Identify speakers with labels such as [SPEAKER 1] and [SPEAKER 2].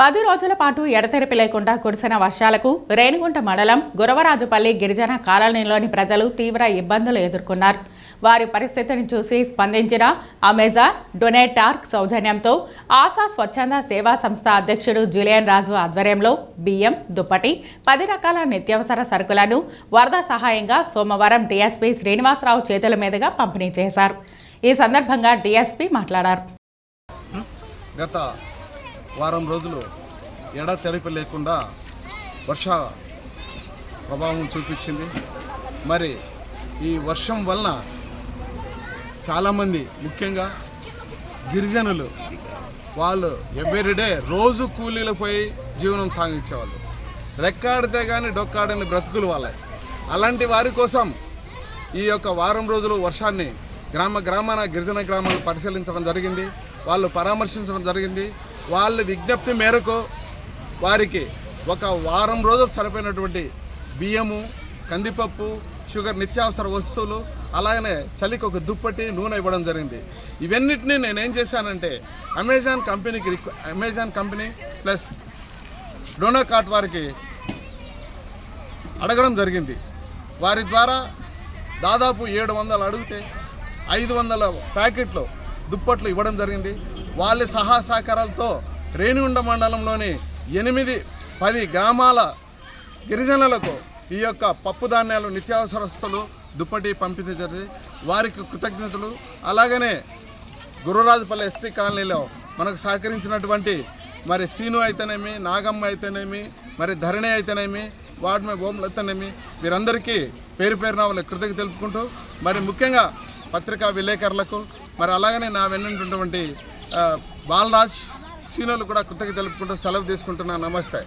[SPEAKER 1] పది రోజుల పాటు ఎడతెరిపి లేకుండా కురిసిన వర్షాలకు రేణిగుంట మండలం గురవరాజుపల్లి గిరిజన కాలనీలోని ప్రజలు తీవ్ర ఇబ్బందులు ఎదుర్కొన్నారు. వారి పరిస్థితిని చూసి స్పందించిన అమెజాన్ డొనేటార్క్ సౌజన్యంతో ఆశా స్వచ్ఛంద సేవా సంస్థ అధ్యక్షుడు జూలియన్ రాజు ఆధ్వర్యంలో బియ్యం దుప్పటి పది రకాల నిత్యావసర సరుకులను వరద సహాయంగా సోమవారం డీఎస్పీ శ్రీనివాసరావు చేతుల మీదుగా పంపిణీ చేశారు. ఈ సందర్భంగా డీఎస్పీ మాట్లాడారు.
[SPEAKER 2] గత వారం రోజులు ఎడతెరిపి లేకుండా వర్ష ప్రభావం చూపించింది. మరి ఈ వర్షం వలన చాలామంది ముఖ్యంగా గిరిజనులు వాళ్ళు ఎవ్రీడే రోజు కూలీలు పోయి జీవనం సాగించేవాళ్ళు. రెక్కాడితే కానీ డొక్కాడని బ్రతుకులు వాళ్ళే. అలాంటి వారి కోసం ఈ యొక్క వారం రోజులు వర్షాన్ని గ్రామ గ్రామాన గిరిజన గ్రామాలను పరిశీలించడం జరిగింది. వాళ్ళు పరామర్శించడం జరిగింది. వాళ్ళ విజ్ఞప్తి మేరకు వారికి ఒక వారం రోజులు సరిపోయినటువంటి బియ్యము కందిపప్పు షుగర్ నిత్యావసర వస్తువులు అలాగనే చలికి ఒక దుప్పటి నూనె ఇవ్వడం జరిగింది. ఇవన్నిటినీ నేనేం చేశానంటే అమెజాన్ కంపెనీకి రిక్వ అమెజాన్ కంపెనీ ప్లస్ డోనో కార్ట్ వారికి అడగడం జరిగింది. వారి ద్వారా దాదాపు ఏడు వందలు అడిగితే ఐదు వందల ప్యాకెట్లు దుప్పట్లు ఇవ్వడం జరిగింది. వాళ్ళ సహా సహకారాలతో రేణిగుండ మండలంలోని ఎనిమిది పది గ్రామాల గిరిజనులకు ఈ యొక్క పప్పు ధాన్యాలు నిత్యావసర వస్తువులు దుప్పటి పంపిణీ జరిగింది. వారికి కృతజ్ఞతలు. అలాగనే గురురాజుపల్లి ఎస్టీ కాలనీలో మనకు సహకరించినటువంటి మరి సీను అయితేనేమి నాగమ్మ అయితేనేమి మరి ధరణి అయితేనేమి వార్డు మే అయితేనేమి వీరందరికీ పేరు పేరున వాళ్ళ కృతజ్ఞత తెలుపుకుంటూ మరి ముఖ్యంగా పత్రికా విలేకరులకు మరి అలాగనే నా వెన్నున్నటువంటి బాలరాజ్ సీనియర్లు కూడా కృతజ్ఞత తెలుపుకుంటూ సెలవు తీసుకుంటున్నాను. నమస్తే.